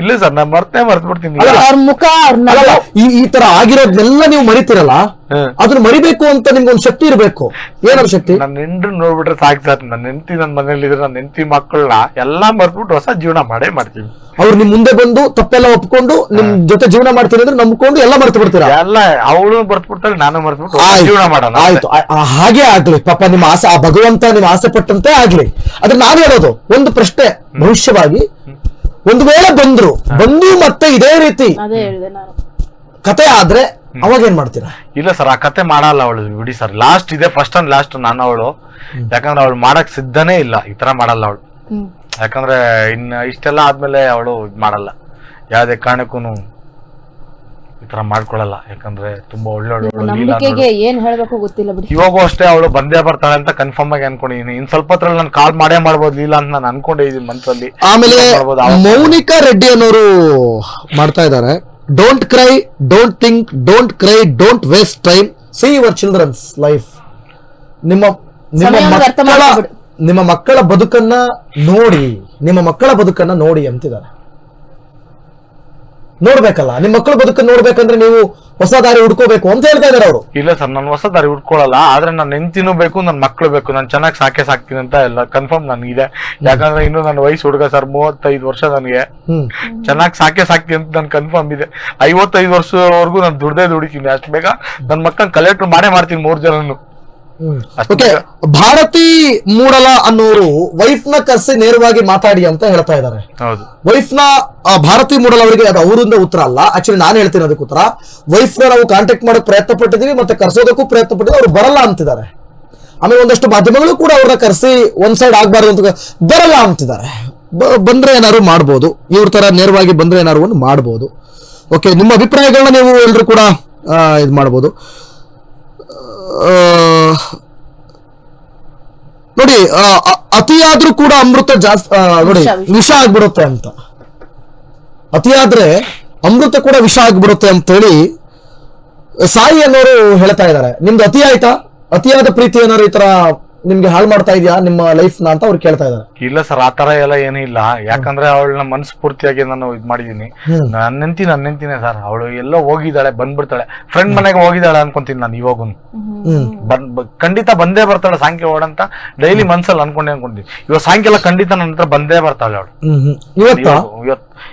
A: ಇಲ್ಲ ಸರ್ ನಾನ್ ಮರ್ತೇ ಮರ್ತ್ ಬಿಡ್ತೀನಿ
D: ಅವ್ರ ಮುಖ ಅವ್ರ
C: ಈ ಈ ತರ ಆಗಿರೋದ್ನೆಲ್ಲ ನೀವು ಮರಿತೀರಲ್ಲ. ಅದನ್ನ ಮರಿಬೇಕು ಅಂತ ನಿಮ್ಗೆ ಒಂದು ಶಕ್ತಿ ಇರಬೇಕು. ಏನಾದ್ರು ಶಕ್ತಿ?
A: ನನ್ನ ಹೆಂಡ್ರು ನೋಡ್ಬಿಟ್ರೆ ಸಾಕು ಸರ್ ನನ್ನ ಹೆಂಡತಿ ನನ್ನ ಮನೇಲಿ ಇದ್ರೆ ನನ್ನ ಹೆಂಡತಿ ಮಕ್ಕಳನ್ನ ಎಲ್ಲಾ ಮರ್ತ್ಬಿಟ್ಟು ಹೊಸ ಜೀವನ ಮಾಡೇ ಮಾಡ್ತೀನಿ.
C: ಅವ್ರು ನಿಮ್ ಮುಂದೆ ಬಂದು ತಪ್ಪೆಲ್ಲ ಒಪ್ಕೊಂಡು ನಿಮ್ ಜೊತೆ ಜೀವನ ಮಾಡ್ತೀನಿ ಅಂದ್ರೆ ನಂಬ್ಕೊಂಡು ಎಲ್ಲ ಮರ್ತು ಬಿಡ್ತೀರಾ
A: ಎಲ್ಲ ಅವಳು ಮರ್ತ್ಬಿಡ್ತಾಳೆ ನಾನು ಮರ್ತ್ಬಿಟ್ಟು ಹೊಸ
C: ಆಯ್ತು,
A: ಜೀವನ ಮಾಡೋಣ
C: ಆಯ್ತು. ಆ- ಆ ಹಾಗೆ ಆಗ್ಲಿ ಪಾಪ ನಿಮ್ಮ ಆಸೆ ಆ ಭಗವಂತ ನಿಮ್ಮ ಆಸೆ ಪಟ್ಟಂತೆ ಆಗ್ಲಿ. ಅದ್ರ ನಾನು ಹೇಳೋದು ಒಂದು ಪ್ರಶ್ನೆ ಭವಿಷ್ಯವಾಗಿ ಒಂದು ವೇಳೆ ಬಂದ್ರು ಬಂದು ಮತ್ತೆ ಇದೇ ರೀತಿ
D: ಅದೇ ಹೇಳಿದೆ ನಾನು.
C: ಕತೆ ಆದ್ರೆ ಅವಾಗ ಏನ್ ಮಾಡ್ತೀರಾ?
A: ಇಲ್ಲ ಸರ್ ಆ ಕತೆ ಮಾಡಲ್ಲ ಅವಳು ಬಿಡಿ ಸರ್. ಲಾಸ್ಟ್ ಇದೆ ಫಸ್ಟ್ ಅಂಡ್ ಲಾಸ್ಟ್ ನಾನು ಅವಳು. ಯಾಕಂದ್ರೆ ಅವಳು ಮಾಡಕ್ ಸಿದ್ಧನೇ ಇಲ್ಲ ಈ ತರ ಮಾಡಲ್ಲ ಅವಳು. ಯಾಕಂದ್ರೆ ಇನ್ನ ಇಷ್ಟೆಲ್ಲ ಆದ್ಮೇಲೆ ಅವಳು ಇದ್ ಮಾಡಲ್ಲ. ಯಾವ್ದೇ ಕಾರಣಕ್ಕೂ ಈ ತರ ಮಾಡ್ಕೊಳಲ್ಲ. ಯಾಕಂದ್ರೆ ತುಂಬಾ ಒಳ್ಳೆ ಒಳ್ಳೆ
D: ಏನ್ ಹೇಳ್ಬೇಕು ಗೊತ್ತಿಲ್ಲ ಬಿಡಿ.
A: ಇವಾಗೂ ಅಷ್ಟೇ ಅವಳು ಬಂದೇ ಬರ್ತಾಳೆ ಅಂತ ಕನ್ಫರ್ಮ್ ಆಗಿ ಅನ್ಕೊಂಡಿದೀನಿ ಇನ್ ಸ್ವಲ್ಪ ಹತ್ರ ನಾನು ಕಾಲ್ ಮಾಡೇ ಮಾಡ್ಬೋದು ಲೀಲಾ ಅಂತ ನಾನು ಅನ್ಕೊಂಡಿದೀನಿ ಮನ್ಸಲ್ಲಿ.
C: ಆಮೇಲೆ
A: ಮಾಡ್ಬೋದು,
C: ಮೌನಿಕಾ ರೆಡ್ಡಿ ಅನ್ನೋರು ಮಾಡ್ತಾ ಇದ್ದಾರೆ. Don't cry don't think don't cry don't waste time see your childrens life. ನಿಮ್ಮ ನಿಮ್ಮ
D: ಸಮಯವನ್ನು ವ್ಯರ್ಥ
C: ಮಕ್ಕಳ
D: ಮಾಡ್ಕೊಬೇಡಿ.
C: ನಿಮ್ಮ ಮಕ್ಕಳ ಬದುಕನ್ನ ನೋಡಿ ನಿಮ್ಮ ಮಕ್ಕಳ ಬದುಕನ್ನ ನೋಡಿ ಅಂತಿದ್ದಾರೆ. ನೋಡ್ಬೇಕಲ್ಲ ನಿಮ್ ಮಕ್ಕಳು ಬದುಕನ್ನು ನೋಡ್ಬೇಕಂದ್ರೆ ನೀವು ಹೊಸ ದಾರಿ ಹುಡ್ಕೋಬೇಕು ಅಂತ ಹೇಳ್ತಾ ಇದಾರೆ ಅವರು.
A: ಇಲ್ಲ ಸರ್ ನಾನು ಹೊಸ ದಾರಿ ಉಟ್ಕೊಳ್ಳಲ್ಲ ಆದ್ರೆ ನಾನು ಹೆಂಡತಿನೂ ಬೇಕು ನನ್ನ ಮಕ್ಳು ಬೇಕು ನಾನು ಚೆನ್ನಾಗಿ ಸಾಕೆ ಸಾಕ್ತೀನಿ ಅಂತ ಎಲ್ಲ ಕನ್ಫರ್ಮ್ ನನಗಿದೆ. ಯಾಕಂದ್ರೆ ಇನ್ನು ನನ್ನ ವಯಸ್ಸು ಹುಡುಗ ಸರ್ ಮೂವತ್ತೈದು ವರ್ಷ ನನಗೆ.
C: ಹ್ಮ್.
A: ಚೆನ್ನಾಗಿ ಸಾಕೆ ಸಾಕ್ತೀನಿ ಅಂತ ನನ್ ಕನ್ಫರ್ಮ್ ಇದೆ. ಐವತ್ತೈದು ವರ್ಷವರೆಗೂ ನಾನು ದುಡ್ದೇ ದುಡಿತೀನಿ ಅಷ್ಟು ಬೇಗ ನನ್ನ ಮಕ್ಕಳನ್ನ ಕಲೆಕ್ಟ್ ಮಾಡೇ ಮಾಡ್ತೀನಿ ಮೂರ್ ಜನನು ಅಷ್ಟು
C: ಓಕೆ ಭಾರತಿ ಮೂಡಲ ಅನ್ನೋರು ವೈಫ್ನ ಕರೆಸಿ ನೇರವಾಗಿ ಮಾತಾಡಿ ಅಂತ ಹೇಳ್ತಾ ಇದ್ದಾರೆ.
A: ಹೌದು.
C: ವೈಫ್ನ ಆ, ಭಾರತಿ ಮೂಡಲ್ ಅವರಿಗೆ ಅದು ಅವರಿಂದ ಉತ್ತರ ಅಲ್ಲ. ಆಕ್ಚುಲಿ ನಾನು ಹೇಳ್ತೀನಿ ಅದಕ್ಕೆ ಉತ್ತರ. ವೈಫ್ನ ನಾವು ಕಾಂಟ್ಯಾಕ್ಟ್ ಮಾಡೋಕೆ ಪ್ರಯತ್ನ ಪಟ್ಟಿದ್ದೀವಿ ಮತ್ತೆ ಕರ್ಸೋದಕ್ಕೂ ಪ್ರಯತ್ನ ಪಟ್ಟಿದ್ವಿ. ಅವ್ರು ಬರಲ್ಲ ಅಂತಿದ್ದಾರೆ. ಆಮೇಲೆ ಒಂದಷ್ಟು ಮಾಧ್ಯಮಗಳು ಕೂಡ ಅವ್ರನ್ನ ಕರೆಸಿ ಒಂದ್ ಸೈಡ್ ಆಗಬಾರ್ದು ಅಂತ ಬರಲ್ಲ ಅಂತಿದ್ದಾರೆ. ಬಂದ್ರೆ ಏನಾದ್ರು ಮಾಡ್ಬೋದು. ಇವ್ರ ತರ ನೇರವಾಗಿ ಬಂದ್ರೆ ಏನಾದ್ರು ಒಂದು ಮಾಡ್ಬೋದು. ಓಕೆ ನಿಮ್ಮ ಅಭಿಪ್ರಾಯಗಳನ್ನ ನೀವು ಎಲ್ಲರೂ ಕೂಡ ಇದು ಮಾಡ್ಬೋದು. ನೋಡಿ ಅತಿಯಾದ್ರೂ ಕೂಡ ಅಮೃತ ಜಾಸ್ತಿ ನೋಡಿ.
D: ವಿಷ
C: ಆಗ್ಬಿಡುತ್ತೆ ಅಂತ. ಅತಿಯಾದ್ರೆ ಅಮೃತ ಕೂಡ ವಿಷ ಆಗ್ಬಿಡುತ್ತೆ ಅಂತೇಳಿ ಸಾಯಿ ಅನ್ನೋರು ಹೇಳ್ತಾ ಇದ್ದಾರೆ. ನಿಮ್ದು ಅತಿ ಆಯ್ತಾ? ಅತಿಯಾದ ಪ್ರೀತಿ ಏನಾದ್ರು ಈ ತರ ನಿಮ್ಗೆ ಹಾಳು ಮಾಡ್ತಾ ಇದೆಯಾ? ನಿಮ್ಮ ಲೈಫ್ನ ಅಂತ ಅವ್ರು ಕೇಳ್ತಾ ಇದ್ದಾರೆ.
A: ಇಲ್ಲ ಸರ್ ಆತರ ಎಲ್ಲ ಏನೂ ಇಲ್ಲ. ಯಾಕಂದ್ರೆ ಅವಳನ್ನ ಮನಸ್ಫೂರ್ತಿಯಾಗಿ ನಾನು ಇದ್ ಮಾಡಿದೀನಿ
C: ನನ್ನಂತಿ
A: ನನ್ನ ಹೆಂಡತಿ ನನ್ನ ಸರ್. ಅವಳು ಎಲ್ಲೋ ಹೋಗಿದ್ದಾಳೆ ಬಂದ್ಬಿಡ್ತಾಳೆ. ಫ್ರೆಂಡ್ ಮನೆಗೆ ಹೋಗಿದ್ದಾಳೆ ಅನ್ಕೊಂತೀನಿ ನಾನು ಇವಾಗೂ.
C: ಹ್ಮ್.
A: ಬ- ಖಂಡಿತ ಬಂದೇ ಬರ್ತಾಳೆ ಸಾಯಂಕಾಲ ಅಂತ ಡೈಲಿ ಮನ್ಸಲ್ಲಿ ಅನ್ಕೊಂಡೆ ಅನ್ಕೊಂತೀನಿ. ಇವಾಗ ಸಾಯಂಕಾಲ ಖಂಡಿತ ನನ್ನ ಹತ್ರ ಬಂದೇ ಬರ್ತಾಳೆ ಅವಳು.
C: ಇವತ್ತು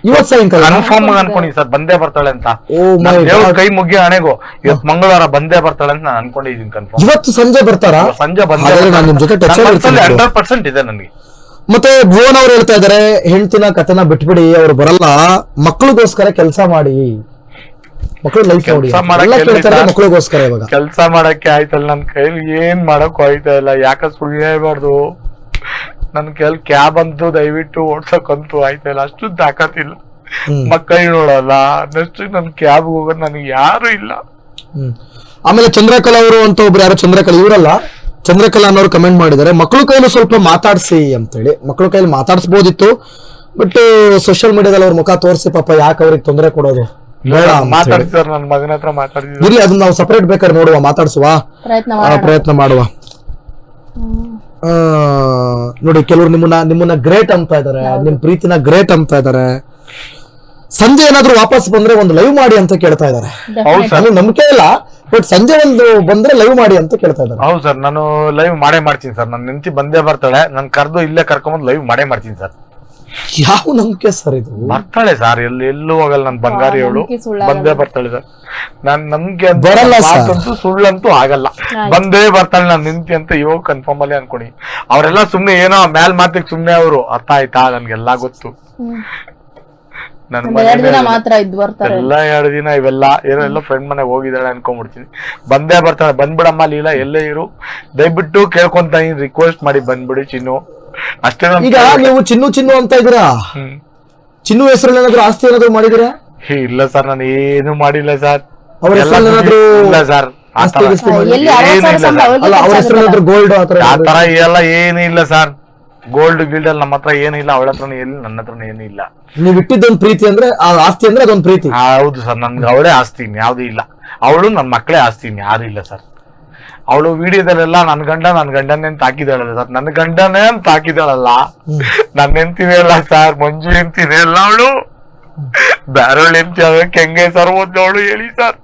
C: ಇವತ್ ಸಾಯಂಕಾಲ
A: ಕನ್ಫರ್ಮ್ ಅನ್ಕೊಂಡಿ ಸರ್ ಬಂದೇ ಬರ್ತಾಳೆ ಅಂತ.
C: ಓ ಮೈ
A: ದೇವ್ರ ಕೈ ಮುಗಿ ಹಣೆಗೋ ಇವತ್ ಮಂಗಳವಾರ ಬಂದೇ ಬರ್ತಾಳೆ ಅಂತ ನಾನು ಅನ್ಕೊಂಡಿದ್ದೀನಿ ಕನ್ಫರ್ಮ್
C: ಇವತ್ತು ಸಂಜೆ ಬರ್ತಾರಾ?
A: ಸಂಜೆ ಬಂದೇ
C: ಹಾಗಾದ್ರೆ ನಾನು ನಿಮ್ ಜೊತೆ ಇರ್ತೀನಿ
A: ಹಂಡ್ರೆಡ್ ಪರ್ಸೆಂಟ್ ಇದೆ ನನಗೆ.
C: ಮತ್ತೆ ಭುವನ್ ಅವ್ರು ಹೇಳ್ತಾ ಇದಾರೆ ಹೆಂಡತಿನ ಕಥನ ಬಿಟ್ಬಿಡಿ ಅವ್ರು ಬರಲ್ಲ. ಮಕ್ಕಳಿಗೋಸ್ಕರ ಕೆಲಸ ಮಾಡಿ. ಮಕ್ಕಳು ಲೈಫ್ ನೋಡಿ
A: ಕೆಲ್ಸ ಮಾಡಕ್
C: ಕೇಳ್ತಾರೆ. ಮಕ್ಕಳಿಗೋಸ್ಕರ ಇವಾಗ.
A: ಕೆಲಸ ಮಾಡಕ್ಕೆ ಆಯ್ತಲ್ಲ ನನ್ ಕೈಲಿ ಏನ್ ಮಾಡಕ್ಕೂ ಆಯ್ತಾ ಇಲ್ಲ. ಯಾಕ ಸುಳ್ಳು ಹೇಳ್ಬಾರ್ದು? ನನ್ ಕೈಯಲ್ಲಿ ಕ್ಯಾಬ್ ಅಂತೂ ದಯವಿಟ್ಟು ಓಡ್ಸಕ್ಕಂತೂ ಆಯ್ತಾ ಇಲ್ಲ. ಅಷ್ಟು ತಾಕತ್ತಿಲ್ಲ. ಮಕ್ಕಳು ನೋಡಲ್ಲ ನೆಕ್ಸ್ಟ್ ನನ್ ಕ್ಯಾಬ್ ಹೋಗೋದು ನನಗೆ ಯಾರು ಇಲ್ಲ.
C: ಆಮೇಲೆ ಚಂದ್ರಕಲಾ ಅವರು ಅಂತ ಒಬ್ರು ಯಾರೋ ಚಂದ್ರಕಲಾ ಇವರಲ್ಲ ಚಂದ್ರಕಲಾ ಅನ್ನೋರು ಕಮೆಂಟ್ ಮಾಡಿದ್ದಾರೆ. ಮಕ್ಕಳು ಕೈಲಿ ಸ್ವಲ್ಪ ಮಾತಾಡ್ಸಿ ಅಂತೇಳಿ. ಮಕ್ಕಳು ಕೈಲಿ ಮಾತಾಡಿಸ್ಬೋದಿತ್ತು. ಬಟ್ ಸೋಷಿಯಲ್ ಮೀಡಿಯಾದಲ್ಲಿ ಅವ್ರ ಮುಖ ತೋರಿಸಿ ಪಾಪ ಯಾಕೆ ಅವ್ರಿಗೆ ತೊಂದರೆ ಕೊಡೋದು? ಇರಿ ಅಂತ ಹೇಳಿ.
A: ಮಾತಾಡ್ತಿದಾರೆ ನನ್ ಮಗನ ಹತ್ರ ಮಾತಾಡಿದ್ರು
C: ಅದನ್ನ ನಾವು ಸಪರೇಟ್ ಬೇಕಾದ್ರೆ ನೋಡುವ ಮಾತಾಡ್ಸುವ.
D: ಪ್ರಯತ್ನ
C: ಆ, ಪ್ರಯತ್ನ ಮಾಡುವ. ನೋಡಿ ಕೆಲವರು ನಿಮ್ಮನ್ನ ನಿಮ್ಮನ್ನ ಗ್ರೇಟ್ ಅಂತ ಇದಾರೆ ನಿಮ್ ಪ್ರೀತಿನ ಗ್ರೇಟ್ ಅಂತ ಇದಾರೆ. ಸಂಜೆ ಏನಾದ್ರು ವಾಪಸ್ ಬಂದ್ರೆ ಒಂದು ಲೈವ್ ಮಾಡಿ ಅಂತ ಕೇಳ್ತಾ ಇದಾರೆ.
A: ಹೌದು ಸರ್.
C: ನನಗೆ ನಂಬಿಕೆ ಇಲ್ಲ ಬಟ್ ಸಂಜೆ ಒಂದು ಬಂದ್ರೆ ಲೈವ್ ಮಾಡಿ ಅಂತ ಕೇಳ್ತಾ ಇದ್ದಾರೆ
A: ಹೌದು ಸರ್ ನಾನು ಲೈವ್ ಮಾಡೇ ಮಾಡ್ತೀನಿ ಸರ್. ನನ್ನ ನಿಂತಿ ಬಂದೇ ಬರ್ತಾಳೆ ನನ್ ಕರೆದು ಇಲ್ಲೇ ಕರ್ಕೊಂಬಂದು ಲೈವ್ ಮಾಡೇ ಮಾಡ್ತೀನಿ ಸರ್.
C: ಯಾವ ನಂಬಿಕೆ ಸರ್ ಇದು?
A: ಬರ್ತಾಳೆ ಸರ್ ಎಲ್ಲಿ ಎಲ್ಲೂ ಹೋಗಲ್ಲ ನನ್ ಬಂಗಾರಿ ಅವಳು
D: ನಂಬಿಕೆ ಸುಳ್ಳಾಗಲ್ಲ.
A: ಬಂದೇ ಬರ್ತಾಳೆ ಸರ್. ನಾನ್ ನಮ್ಗೆ ಅಂತ
C: ಬರಲ್ಲ sir.
A: ಮಾತಂತೂ ಸುಳ್ಳಂತೂ ಆಗಲ್ಲ. ಬಂದೇ ಬರ್ತಾಳೆ ನಾನ್ ನಿಂತಿ ಅಂತ ಇವಾಗ ಕನ್ಫರ್ಮ್ ಅಲ್ಲಿ ಅನ್ಕೊಡಿ. ಅವರೆಲ್ಲ ಸುಮ್ನೆ ಏನೋ ಮ್ಯಾಲ್ ಮಾತಿಗೆ ಸುಮ್ನೆ ಅವರು. ಅರ್ಥ ಆಯ್ತಾ? ನನ್ಗೆಲ್ಲಾ ಗೊತ್ತು.
D: ಹ್ಮ್.
A: ನನ್
D: ಒಂದ್ ಎರಡ್ ದಿನ
A: ಮನೆಯಲ್ಲಿ
D: ಮಾತ್ರ ಇದ್ ಬರ್ತಾರೆ.
A: ಎಲ್ಲ ಎರಡು ದಿನ ಇವೆಲ್ಲ. ಏನೋ ಎಲ್ಲ ಫ್ರೆಂಡ್ ಮನೆಗೆ ಹೋಗಿದ್ದಾಳೆ ಅನ್ಕೊಂಡ್ಬಿಡ್ತೀನಿ. ಬಂದೇ ಬರ್ತಾಳೆ. ಬಂದ್ಬಿಡಮ್ಮ ಲೀಲಾ ಎಲ್ಲೇ ಇರು. ದಯವಿಟ್ಟು ಕೇಳ್ಕೊಂತ ರಿಕ್ವೆಸ್ಟ್ ಮಾಡಿ ಬಂದ್ಬಿಡಿ ಚಿನ್ನು. ಅಷ್ಟೇ
C: ಈಗ ನೀವು ಚಿನ್ನು ಚಿನ್ನು ಅಂತ ಇದ್ದೀರಾ?
A: ಹ್ಮ್.
C: ಚಿನ್ನು ಹೆಸರಲ್ಲಿ ಏನಾದ್ರು ಆಸ್ತಿ ಏನಾದ್ರು ಮಾಡಿದಿರಾ
A: ಹೇ, ಇಲ್ಲ ಸರ್ ನಾನು ಏನು ಮಾಡಿಲ್ಲ ಸರ್.
C: ಅವ್ರ
A: ಹೆಸರು
C: ಹೆಸರಲ್ಲಿ ಏನಾದ್ರು
A: ಇಲ್ಲ ಸರ್. ಆ
C: ಆಸ್ತಿ
A: ತರ
C: ಗಿಸ್ತಿ ಮಾಡಿ-
D: ಎಲ್ಲಿ ಅರವತ್ ಸಾವಿರ ಸಂಬಳ ಅವ್ರಿಗೆ
C: ಅಲ್ಲ ಅವ್ರ ಹೆಸರಲ್ಲಿ ಏನಾದ್ರು ಗೋಲ್ಡ್ ಆತರ
A: ಆ ತರ ಎಲ್ಲ ಏನು ಇಲ್ಲ ಸರ್. ಗೋಲ್ಡ್ ಗಿಲ್ಡ್ ಅಲ್ಲಿ ನಮ್ಮ ಹತ್ರ ಏನು ಇಲ್ಲ. ಅವಳ ಹತ್ರನೂ ಎಲ್ಲಿ ನನ್ನ ಹತ್ರನೂ ಏನು ಇಲ್ಲ.
C: ನೀವು ಇಟ್ಟಿದ್ದೊಂದು ಪ್ರೀತಿ ಅಂದ್ರೆ ಆ ಆಸ್ತಿ ಅಂದ್ರೆ ಅದೊಂದು ಪ್ರೀತಿ.
A: ಹೌದು ಸರ್ ನನ್ಗೆ ಅವಳೇ ಆಸ್ತಿ ಯಾವ್ದು ಇಲ್ಲ. ಅವಳು ನನ್ನ ಮಕ್ಕಳೇ ಆಸ್ತಿ ಯಾರು ಇಲ್ಲ ಸರ್. ಅವಳು ವಿಡಿಯೋದಲ್ಲೆಲ್ಲ ನನ್ ಗಂಡ ನನ್ ಗಂಡನೇ ಅಂತ ಹಾಕಿದಾಳಲ್ಲ ಸರ್. ನನ್ನ ಗಂಡನೇ ಅಂತ ಹಾಕಿದಾಳಲ್ಲ ನನ್ನ ಹೆಂಡ್ತಿನೇ ಅಲ್ಲ ಸರ್ ಮಂಜು ಹೆಂಡ್ತಿನೇ ಅಲ್ಲ ಅವಳು. ಬ್ಯಾರೋಳ್ ಹೆಂಡ್ತಿ ಅದಕ್ಕೆ ಹೆಂಗೆ ಸರ್ ಓದ್ಲವಳು ಹೇಳಿ ಸರ್.